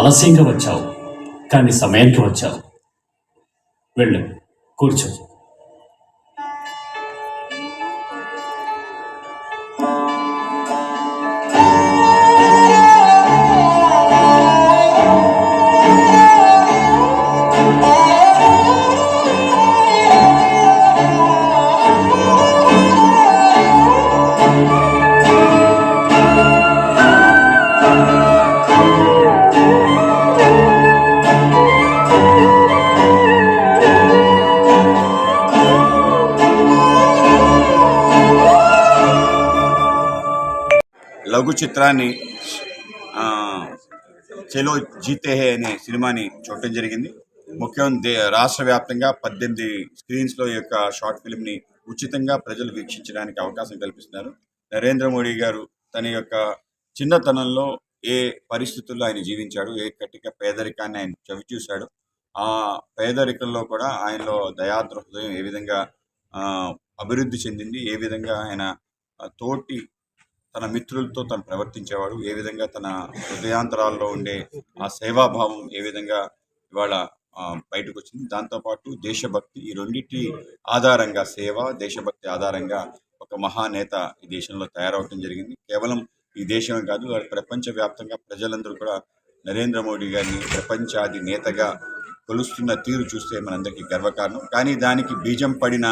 ఆలస్యంగా వచ్చావు కానీ సమయానికి వచ్చావు. వెళ్ళు కూర్చో. లఘు చిత్రాన్ని చెలో జీతే హే అనే సినిమాని చూడటం జరిగింది. ముఖ్యం దే రాష్ట్ర వ్యాప్తంగా పద్దెనిమిది స్క్రీన్స్లో ఈ యొక్క షార్ట్ ఫిల్మ్ని ఉచితంగా ప్రజలు వీక్షించడానికి అవకాశం కల్పిస్తున్నారు. నరేంద్ర మోడీ గారు తన యొక్క చిన్నతనంలో ఏ పరిస్థితుల్లో ఆయన జీవించాడు ఏ కట్టిక పేదరికాన్ని ఆయన చవి చూశాడు ఆ పేదరికంలో కూడా ఆయనలో దయాద్ర హృదయం ఏ విధంగా అభివృద్ధి చెందింది ఏ విధంగా ఆయన తోటి తన మిత్రులతో తను ప్రవర్తించేవాడు ఏ విధంగా తన హృదయాంతరాల్లో ఉండే ఆ సేవాభావం ఏ విధంగా ఇవాళ బయటకు వచ్చింది దాంతోపాటు దేశభక్తి ఈ రెండింటి ఆధారంగా సేవ దేశభక్తి ఆధారంగా ఒక మహానేత ఈ దేశంలో తయారవటం జరిగింది. కేవలం ఈ దేశమే కాదు ప్రపంచవ్యాప్తంగా ప్రజలందరూ కూడా నరేంద్ర మోడీ గారిని ప్రపంచాది నేతగా కొలుస్తున్న తీరు చూస్తే మనందరికీ గర్వకారణం. కానీ దానికి బీజం పడిన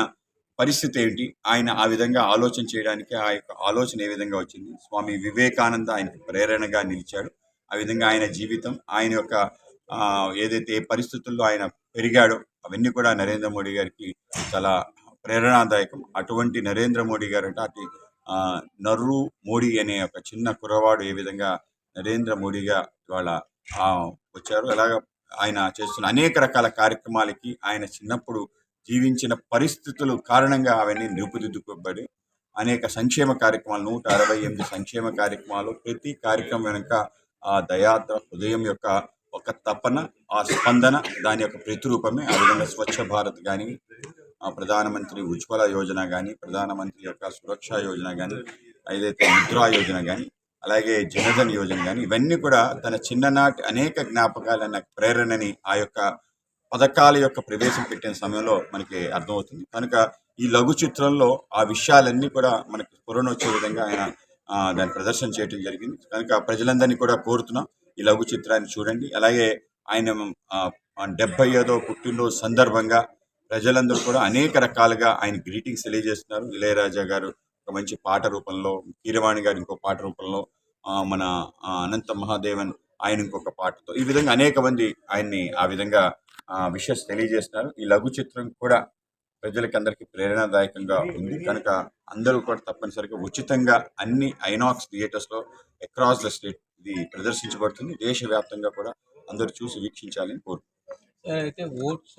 పరిస్థితి ఏంటి? ఆయన ఆ విధంగా ఆలోచన చేయడానికి ఆ యొక్క ఆలోచన ఏ విధంగా వచ్చింది? స్వామి వివేకానంద ఆయనకు ప్రేరణగా నిలిచాడు. ఆ విధంగా ఆయన జీవితం ఆయన యొక్క ఏదైతే ఏ పరిస్థితుల్లో ఆయన పెరిగాడో అవన్నీ కూడా నరేంద్ర మోడీ గారికి చాలా ప్రేరణాదాయకం. అటువంటి నరేంద్ర మోడీ గారు అంటే అటు నర్రు మోడీ అనే ఒక చిన్న కుర్రవాడు ఏ విధంగా నరేంద్ర మోడీగా ఇవాళ వచ్చారు. అలాగ ఆయన చేస్తున్న అనేక రకాల కార్యక్రమాలకి ఆయన చిన్నప్పుడు జీవించిన పరిస్థితులు కారణంగా అవన్నీ నిలుపుదిద్దుకోబడి అనేక సంక్షేమ కార్యక్రమాలు నూట అరవై ఎనిమిది సంక్షేమ కార్యక్రమాలు ప్రతి కార్యక్రమం వెనుక ఆ దయాత్ర హృదయం యొక్క ఒక తపన ఆ స్పందన దాని యొక్క ప్రతిరూపమే ఆ విధంగా స్వచ్ఛ భారత్ కానీ ఆ ప్రధానమంత్రి ఉజ్వల యోజన కానీ ప్రధానమంత్రి యొక్క సురక్ష యోజన కానీ ఏదైతే ముద్రా యోజన కానీ అలాగే జనధన్ యోజన కానీ ఇవన్నీ కూడా తన చిన్ననాటి అనేక జ్ఞాపకాలన్న ప్రేరణని ఆ యొక్క పథకాల యొక్క ప్రవేశం పెట్టిన సమయంలో మనకి అర్థమవుతుంది. కనుక ఈ లఘు చిత్రంలో ఆ విషయాలన్నీ కూడా మనకి స్ఫురణ వచ్చే విధంగా ఆయన దాన్ని ప్రదర్శన చేయడం జరిగింది. కనుక ప్రజలందరినీ కూడా కోరుతున్నాం ఈ లఘు చిత్రాన్ని చూడండి. అలాగే ఆయన డెబ్బై ఐదో పుట్టినరోజు సందర్భంగా ప్రజలందరూ కూడా అనేక రకాలుగా ఆయన గ్రీటింగ్స్ తెలియజేస్తున్నారు. ఇళయరాజా గారు ఒక మంచి పాట రూపంలో కీరవాణి గారు ఇంకో పాట రూపంలో ఆ, మన అనంత మహాదేవన్ ఆయన ఇంకొక పాటతో ఈ విధంగా అనేక మంది ఆయన్ని ఆ విధంగా విషయస్ తెలియజేస్తున్నారు. ఈ లఘు చిత్రం కూడా ప్రజలకి అందరికీ ప్రేరణాదాయకంగా ఉంది. కనుక అందరూ కూడా తప్పనిసరిగా ఉచితంగా అన్ని ఐనాక్స్ థియేటర్స్లో అక్రాస్ ద స్టేట్ ఇది ప్రదర్శించబడుతుంది. దేశవ్యాప్తంగా కూడా అందరూ చూసి వీక్షించాలని కోరుకుంటున్నారు అయితే ఓట్స్